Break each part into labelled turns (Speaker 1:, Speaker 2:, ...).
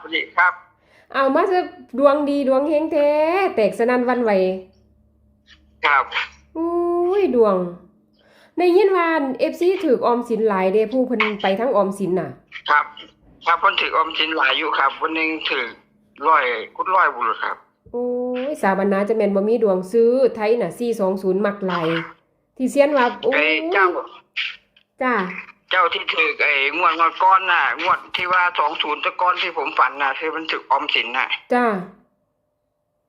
Speaker 1: สวัสดีครับ
Speaker 2: เอามาซะดวงดีดวงเฮงแท้แตกสนั่นหวันไหว
Speaker 1: ครับ
Speaker 2: อุ้ยดวงได้ยินว่า FC ถูกออมสินหลายเด้ผู้เพิ่นไปทั้งออมสินน่ะ
Speaker 1: ครับ ครับคนถือออมสินหลายอยู่ครับวันหนึงถือร้อยกุดร้อยบุรุษครับ
Speaker 2: โอ้ยสาบานนาจะแม่นบ่มีดวงซื้อไทยน่ะ420มักหลายที่เซียนว่าโอ้
Speaker 1: ไอ้
Speaker 2: ย
Speaker 1: เจ้า
Speaker 2: จ้า
Speaker 1: เจ้าที่ถือไอ้งวดงวดก้อนน่ะ งวดที่ว่าสองศูนย์ตะก้อนที่ผมฝันน่ะที่มันถือออมสินน่ะ
Speaker 2: จ้า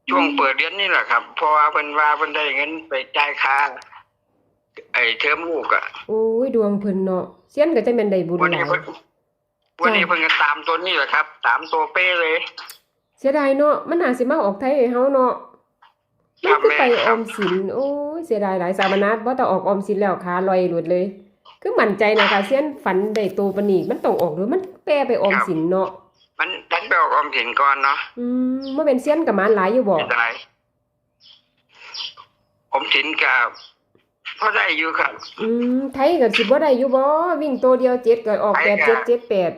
Speaker 1: ช่วงเปิดเดือนนี่แหละครับ เพราะว่าเพิ่นว่าเพิ่นได้เงินไปจ่ายค่าไอ้เทอมลูกอะ
Speaker 2: โอ้ยดวงเพิ่นเนาะเซียนก็จะแม่นได้บุญ
Speaker 1: วัน
Speaker 2: หลา
Speaker 1: นี้
Speaker 2: ย
Speaker 1: เพิ่นวันนี้เพิ่นก็ตามตัวนี่แหละครับตามตัวเป้เลย
Speaker 2: เสียดายเนาะมันน่าสิมาออกไทยให้เฮาเนาะ
Speaker 1: ครั
Speaker 2: มัน
Speaker 1: บ
Speaker 2: คือไป
Speaker 1: แม่ค
Speaker 2: อ
Speaker 1: รั
Speaker 2: อบมสิน โอ้ยเสียดายหลายสามนัดบ่ต้องออกออมสินแล้วขาลอยหลุดเลย คือมั่นใจนะคะเซียนฝันได้โตปานนี้มันต้องออกหรือมันแปรไปออมสินเนาะ
Speaker 1: มันดันไปออกออมสินก่อนเนาะ
Speaker 2: อืมบ่เป็นเซียนกับหมานหลายอยู่บ่
Speaker 1: ไม่ได้ออมสินกับพอได้อยู่ครับ
Speaker 2: อืมไทยก็สิบ่ได้อยู่บ่วิ่งโตเดียวเจ็ดก็ออก
Speaker 1: ไท
Speaker 2: แป
Speaker 1: ย
Speaker 2: ด
Speaker 1: ก็
Speaker 2: เจ็ดเจ็ดแปด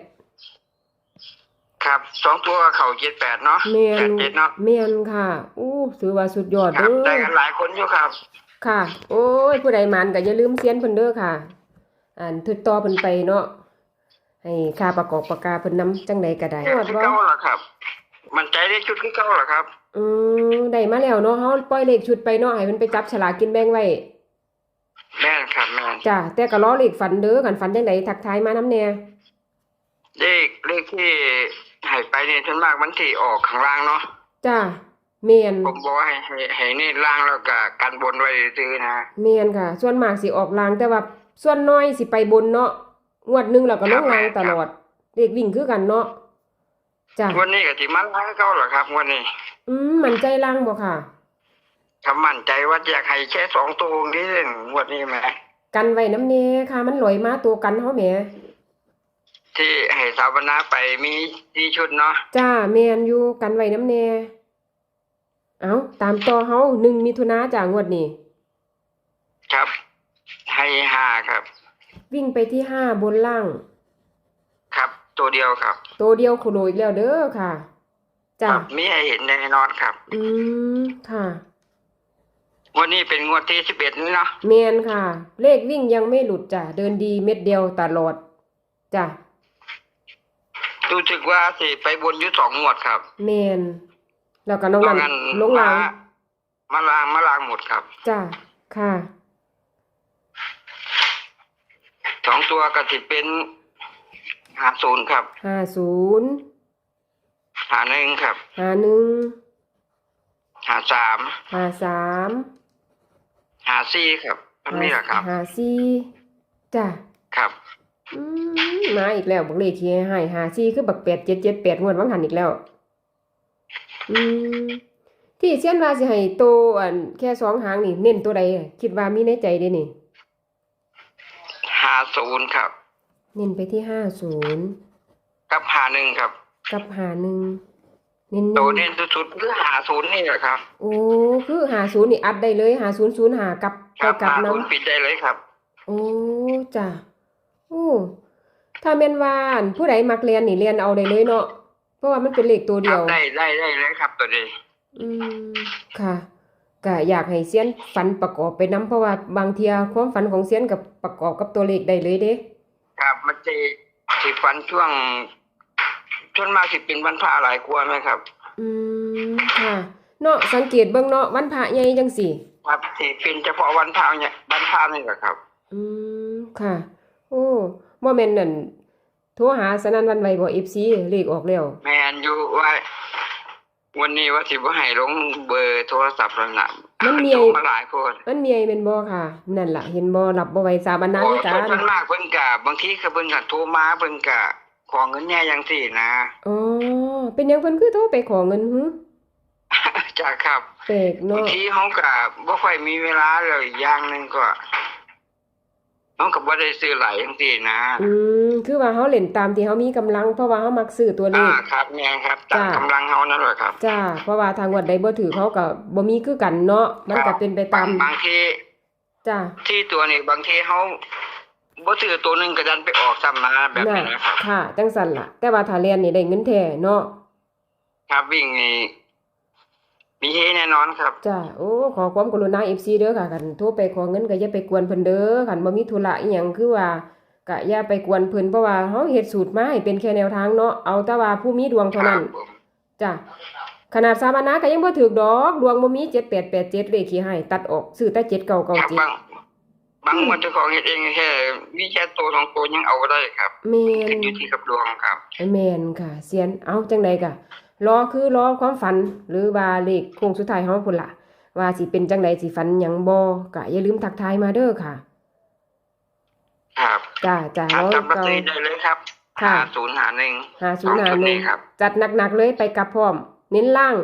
Speaker 1: ครับสองตัวเข่าเจ็ดแปดเนาะ
Speaker 2: แม่
Speaker 1: แป
Speaker 2: น
Speaker 1: ดเจ็ดเนาะ
Speaker 2: แม่นค่ะอู้ถือว่าสุดยอด
Speaker 1: ครั
Speaker 2: เด้
Speaker 1: บได้
Speaker 2: อ
Speaker 1: กันหลายคนอยู่ครับ
Speaker 2: ค่ะ โอ้ยผู้ใดหมันก็อย่าลืมเซียนเพิ่นเด้อค่ะ อ่านถึกต่อเพิ่นไปเนาะให้ค่าประกอบประกาเพิ่นนำจังใดก็ได้
Speaker 1: คือเก้าเหรอครับ มันใจได้ชุดคือเก้าเหรอครับ
Speaker 2: อืมได้มาแล้วเนาะเฮาปล่อยเลขชุดไปเนาะให้เพิ่นไปจับฉลากกินแบ่งไว้
Speaker 1: แม่นครับแม่น
Speaker 2: จ้ะแต่ก็รอเลขฝันเด้อกันฝันจังไดทักทายมานํแน่
Speaker 1: เลขเลขที่ให้ไปเนี่ยส่วนมากมันที่ออกข้างล่างเนาะ
Speaker 2: จ้ะ แม่น
Speaker 1: ผมบอกว่าให้ให้ให้นี่ล่างแล้วก็กันบนไว้ซื้อนะ
Speaker 2: แม่นค่ะ ส่วนมากสิออกลางแต่ว่าส่วนน้อยสิไปบนเนาะงวดหนึงแล้วก็ลงลางตลอดเลขวิ่งคือกันเนาะจ้ะ
Speaker 1: วันนี้ก็ที่มันล่างเก้าเหรอครับวันนี้
Speaker 2: อืมมั่นใจลางบ่ค่ะ
Speaker 1: คำมั่นใจว่าอยากให้แค่สองตัวนี้เองงวันนี้แหม
Speaker 2: กันไว้น้ำแน่ค่ะ มันลอยมาตัวกันเฮาแหม
Speaker 1: ที่ให้สาวนาไปมีที่ชุดเนาะ
Speaker 2: จ้าแม่นอยู่กันไว้น้ำแน่ เอาตามต่อเฮาหนึ่งมิถุนาจ้างวดนี้
Speaker 1: ครับ ให้ห้าครับ
Speaker 2: วิ่งไปที่ห้าบนล่าง
Speaker 1: ครับ ตัวเดียวครับ
Speaker 2: ตัวเดียวโคโลอีกแล้วเด้อค่ะ
Speaker 1: ค
Speaker 2: จ้า
Speaker 1: รับมีให้เห็นแน่นอนครับ
Speaker 2: อืมค่ะ
Speaker 1: วันนี้เป็นงวดที่สิบเอ็ดนี่เนาะ
Speaker 2: แมนค่ะ เลขวิ่งยังไม่หลุดจ้ะเดินดีเม็ดเดียวตลอดจ้ะ
Speaker 1: รู้สึกว่าสิไปบนอยุสองงวดครับ
Speaker 2: แมน แล้วก็น้อง
Speaker 1: นอก
Speaker 2: นั้
Speaker 1: นั้น
Speaker 2: นลงลาง
Speaker 1: มาลางมาลางหมดครับ
Speaker 2: จ้ะค่ะ
Speaker 1: สองตัวก็สิเป็นหาศูนย์ครับ
Speaker 2: ห้าศูนย์
Speaker 1: หาหนึ่งครับ
Speaker 2: ห้าหนึ่ง
Speaker 1: หาสาม
Speaker 2: ห้าสาม
Speaker 1: หาสี่ครับมันมีแหละครับ
Speaker 2: ห้าสี่จ้ะ
Speaker 1: ครับ
Speaker 2: อืมมาอีกแล้วบักเลขที่ให้หาซี่คือบักแปดเจ็ดเจ็ดแปดงวดวังหันอีกแล้ว อืมที่เช่นว่าสิให้โตอันแค่สองหางนี่ เน้นตัวใดคิดว่ามีในใจเด้นี่
Speaker 1: หาศูนย์ครับ
Speaker 2: เน้นไปที่ห้าศูนย์
Speaker 1: กับหาหนึ่งครับ
Speaker 2: กับหาหนึ่งเน้น
Speaker 1: ตัวเน้นสุดๆคือหาศูนย์นี่แหละครับ
Speaker 2: โอ้คือหาศูนย์นี่อัดได้เลยหาศูนย์ศูนย์หากับ
Speaker 1: ค
Speaker 2: ไป
Speaker 1: รับ
Speaker 2: กับ
Speaker 1: หา
Speaker 2: น้
Speaker 1: ศูนย์ปิดได้เลยครับำ
Speaker 2: โอ้จ้ะโอ้ถ้าแม่นว่าอันผู้ใดมักเรียนนี่เรียนเอาได้เลยเนาะ เพราะว่ามันเป็นเลขตัว
Speaker 1: ค
Speaker 2: เดี
Speaker 1: รั
Speaker 2: ย
Speaker 1: บ
Speaker 2: ว
Speaker 1: ได้ได้ได้เลยครับตัวนี้
Speaker 2: อืมค่ะก็อยากให้เซียนฝันประกอบไปนํเพราะว่าบางเทียความฝันของเซียนกับประกอบกับตัวเลขได้เลยเด้
Speaker 1: ครับมันจะสิฟันช่วงช่วงมากสิเป็นวันพระหลายกลัวไหมครับ
Speaker 2: อืมค่ะเนาะสังเกตเบิ่งเนาะวันพระใหญ่จังสี่
Speaker 1: ครับสิเป็นเฉพาะวันพระเนี่ยวันพระนี่แหละครับ
Speaker 2: อืมค่ะ โอ้บ่แม่นนั่น โทรหาสนั่นหวันไหวบ่ FC เลขออกแล้ว
Speaker 1: แมนอยู่ว่า วันนี้ว่าสิบ่ให้ลงเบอร์โทรศัพท์แล้วนะ
Speaker 2: มันมี
Speaker 1: โทรมาหลายคน
Speaker 2: มันมีไอ้แม่นบ่ค่ะ นั่นล่ะ เห็นบ่รับบ่ไหวสาบานนาคือกัน
Speaker 1: ส่วนมากเพิ่นก็บางทีก็เพิ่นก็โทรมาเพิ่นก็ขอเงินแหน่จังซี่นะ
Speaker 2: อ๋อเป็นหยังเพิ่นคือโทรไปขอเงินหึ
Speaker 1: จ้ะครับ
Speaker 2: แปลก
Speaker 1: บาง
Speaker 2: เนาะ
Speaker 1: ทีเฮาก็บ่ค่อยมีเวลาเลยอีกอย่างหนึงก็ เฮาก็บ่ได้ซื้อหลายจังซี่นะ
Speaker 2: อืมคือว่าเฮาเล่นตามที่เฮามีกำลัง เพราะว่าเฮามักซื้อตัวเล
Speaker 1: อ่า
Speaker 2: ข
Speaker 1: ครับแม่นครับตาม
Speaker 2: จ้ะ
Speaker 1: กำลังเฮานั่นแหละครับ
Speaker 2: จ้าเพราะว่าทางวัดใดบ่ถือเขาก็บ่มีคือกันเนาะมันก็เป็นไปตาม
Speaker 1: บางบางที
Speaker 2: จ้า
Speaker 1: ที่ตัวนี้บางทีเฮาบ่ซื้อตัวหนึงก็ดันไปออกซ้ำมาแบบ
Speaker 2: น่ะ
Speaker 1: นี้นะครับ
Speaker 2: ค่ะจังซั่นล่ะ แต่ว่าถ้าเรียนนี่ได้เงินแท้เนาะ
Speaker 1: ครับวิ่งนี่ มีเฮแน่นอนครับ
Speaker 2: จ้าโอ้ขอความกรุณา FC เด้อค่ะกันโทรไปขอเงินก็อย่าไปกวนเพิ่นเด้อคันบ่มีธุระอีหยังคือว่าก็อย่าไปกวนเพิ่นเพราะว่าเฮาเฮ็ดสูตรมาให้เป็นแค่แนวทางเนาะเอาแต่ว่าผู้มีดวง
Speaker 1: ค
Speaker 2: เท่า
Speaker 1: รั
Speaker 2: นั้
Speaker 1: บ
Speaker 2: น
Speaker 1: ผม
Speaker 2: จ้ะขนาดสามานะก็ยังบ่ถูกดอกดวงบ่มี7887เลขที่ให้ตัดออกซื้อแต่
Speaker 1: ครับบาง
Speaker 2: 7997
Speaker 1: บางงวันเจ้าของเฮ็ดเองแค่มีแค่ตัวสองตัวยังเอาได้ครับ
Speaker 2: แม่
Speaker 1: ขึ้น
Speaker 2: น
Speaker 1: อยู่ที่กับดวงครับ
Speaker 2: แม่นค่ะเซียนเอาจังไดก็ รอคือรอความฝันหรือว่าเลขโค้งสุดท้ายเฮาพุ่นล่ะว่าสิเป็นจังไดสิฝันหยังบ่ก็อย่าลืมทักทายมาเด้อค่ะ
Speaker 1: ครับ
Speaker 2: จ้าจ้า
Speaker 1: ครับ
Speaker 2: เฮา
Speaker 1: จับลอต
Speaker 2: เก่า
Speaker 1: เตอรี่ได้เลยครับ
Speaker 2: ค่ะ
Speaker 1: ศูนย์หาหนึ่ง
Speaker 2: 50หาหนึ่ง
Speaker 1: ครับ
Speaker 2: จัดหนักๆเลยไปกลับพร้อม เน้นล่าง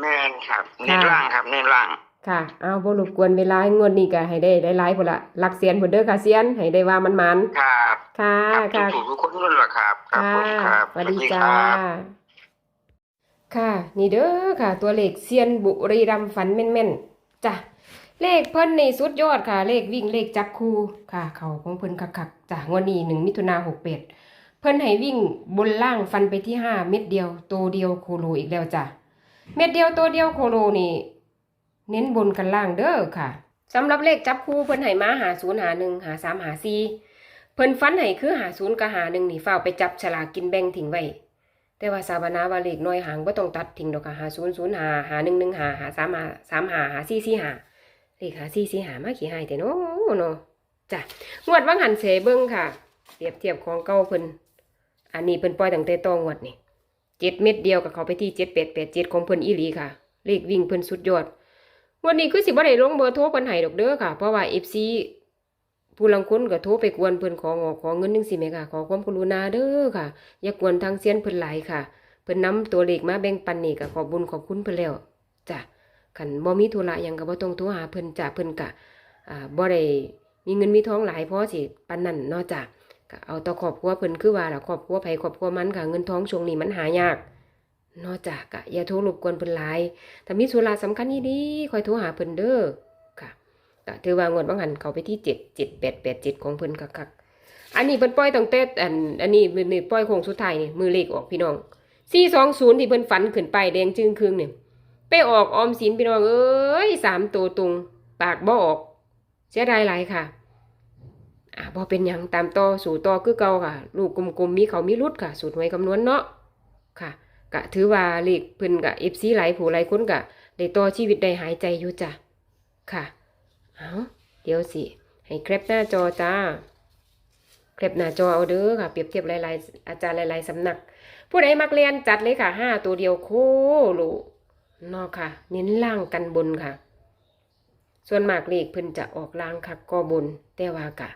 Speaker 1: แม่นครับ เน้นล่างครับ เน้นล่าง
Speaker 2: ค่ะ เอาบ่รบกวนเวลางวดนี้ก็ให้ได้หลายๆพุ่นล่ะหลักเสียนพุ่นเด้อค่ะเซียนให้ได้ว่ามันมัน
Speaker 1: ครับ
Speaker 2: ๆค่ะ
Speaker 1: ครับ
Speaker 2: ค่ะ
Speaker 1: ถูกๆทุกคนนั่นแหละครับ ครับ
Speaker 2: ค่ะ
Speaker 1: ผมครับ
Speaker 2: สวัสดี
Speaker 1: ค
Speaker 2: จ้า
Speaker 1: รับ
Speaker 2: ค่ะ นี่เด้อค่ะ ตัวเลขเซียนบุรีรัมฝันแม่นๆจ้ะเลขเพิ่นในสุดยอดค่ะ เลขวิ่งเลขจับคู่ค่ะ เขาของเพิ่นคักๆจ้ะงวดนี้หนึ่งมิถุนาหกเป็ดเพิ่นให้วิ่งบนล่างฟันไปที่ห้าเม็ดเดียวตัวเดียวโคโลอีกแล้วจ้ะเม็ดเดียวตัวเดียวโคโลนี่ เน้นบนกันล่างเด้อค่ะสำหรับเลขจับคู่เพิ่นให้มาหาศูนย์หาหนึ่งหาสามหาสี่เพิ่นฟันให้คือหาศูนย์กับหาหนึ่งนี่เฝ้าไปจับฉลากกินแบ่งทิ้งไว้ แต่ว่าสาบนาวาเลขน้อยหางบ่ต้องตัดทิ้งดอกค่ะหาศูนย์ศูนย์หาหาหนึ่งหนึ่งหาหาสามหาสามหาหาสี่สี่หาเลขหาสี่สี่หามาขี้หายแต่เนาะเนาะจ้ะงวดวังหันเสเบิ่งค่ะเปรียบเทียบของเก่าเพิ่นอันนี้เพิ่นปล่อยตั้งแต่ตองวดนี่เจ็ดเม็ดเดียวกับเขาไปที่เจ็ดแปดแปดเจ็ดของเพิ่นอีหลีค่ะ เลขวิ่งเพิ่นสุดยอดวันนี้คือสิบ่ได้ลงเบอร์โทรเพิ่นให้ดอกเด้อค่ะ เพราะว่า FC ผู้ลังคนก็โทรไปกวนเพิ่นของอกขอเงินจังซี่แหมค่ะ ขอความกรุณาเด้อค่ะ อย่ากวนทางเซียนเพิ่นหลายค่ะ เพิ่นนำตัวเลขมาแบ่งปันนี่ก็ขอบบุญขอบคุณเพิ่นแล้วจ้ะคันบ่มีธุระหยังก็บ่ต้องโทรหาเพิ่นจ้ะเพิ่นก็อ่าบ่ได้มีเงินมีทองหลายพอสิปานนั้นนาะจ้ะก็เอาต่อครอบครัวเพิ่นคือว่าล่ะครอบครัวไผครอบครัวมันค่ะเงินทองช่วงนี้มันหายากนาะจ้ะก็อย่าโทรรบกวนเพิ่นหลายถ้ามีธุระสำคัญอีดีคอยโทรหาเพิ่นเด้อ ก็ถือว่างวดบางหันเขาไปที่เจ็ดเจ็ดแปดแปดเจ็ดของเพิ่นคักๆอันนี้เพิ่นปล่อยตั้งแต่อันอันนี้มือนี่ปล่อยโค้งสุดท้ายนี่มือเลขออกพี่น้องสี่สองศูนย์ที่เพิ่นฝันขึ้นไปแดงจึงครึ่งเนี่ยไปออกออมสินพี่น้องเอ้ยสามตัวตรง ปากบ่ออกเสียดายหลายค่ะอ่าบ่เป็นหยังตามต่อสู่ต่อคือเก่าค่ะ ลูกกลมๆมีเขามีรุดค่ะ สูตรหวยคำนวณเนาะค่ะกะถือว่าเลขเพิ่นกะ FC หลายผู้หลายคนกะได้ต่อชีวิตได้หายใจอยู่จ้ะค่ะ เอาเดี๋ยวสิ ให้แคปหน้าจอจ้าแคปหน้าจอเอาเด้อค่ะ เปรียบเทียบหลายๆอาจารย์หลายๆสำนัก ผู้ใดมักเรียนจัดเลยค่ะห้าตัวเดียวโคโลเนาะค่ะ เน้นล่างกันบนค่ะ ส่วนมากเลขเพิ่นจะออกล่างคักก็บน แต่ว่ากะ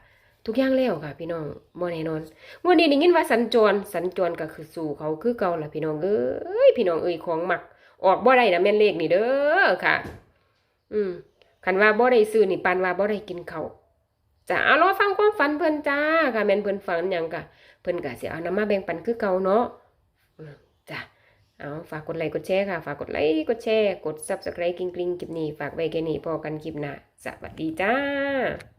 Speaker 2: ทุกอย่างแล้วค่ะ พี่น้องบ่แน่นอนวันนี้ได้ยินว่าสัญจรสัญจรก็คือสู่เขาคือเก่าล่ะพี่น้องเอ้ยพี่น้องเอ้ยของหมัก ออกบ่ได้นะแม่นเลขนี่เด้อค่ะ อืม คันว่าบ่ได้ซื้อนี่ปานว่าบ่ได้กินเขาจะเอารอฟังความฝันเพิ่นจ้าค่ะแม่นเพิ่นฝันหยังกะเพิ่นก็สิเอานำมาแบ่งปันคือเก่าเนาะอืมจ้ะเอาฝากกดไลค์กดแชร์ค่ะฝากกดไลค์กดแชร์กดซับสไครต์กริ๊งๆคลิปนี้ฝากไว้แค่นี้พอกันคลิปหน้าสวัสดีจ้า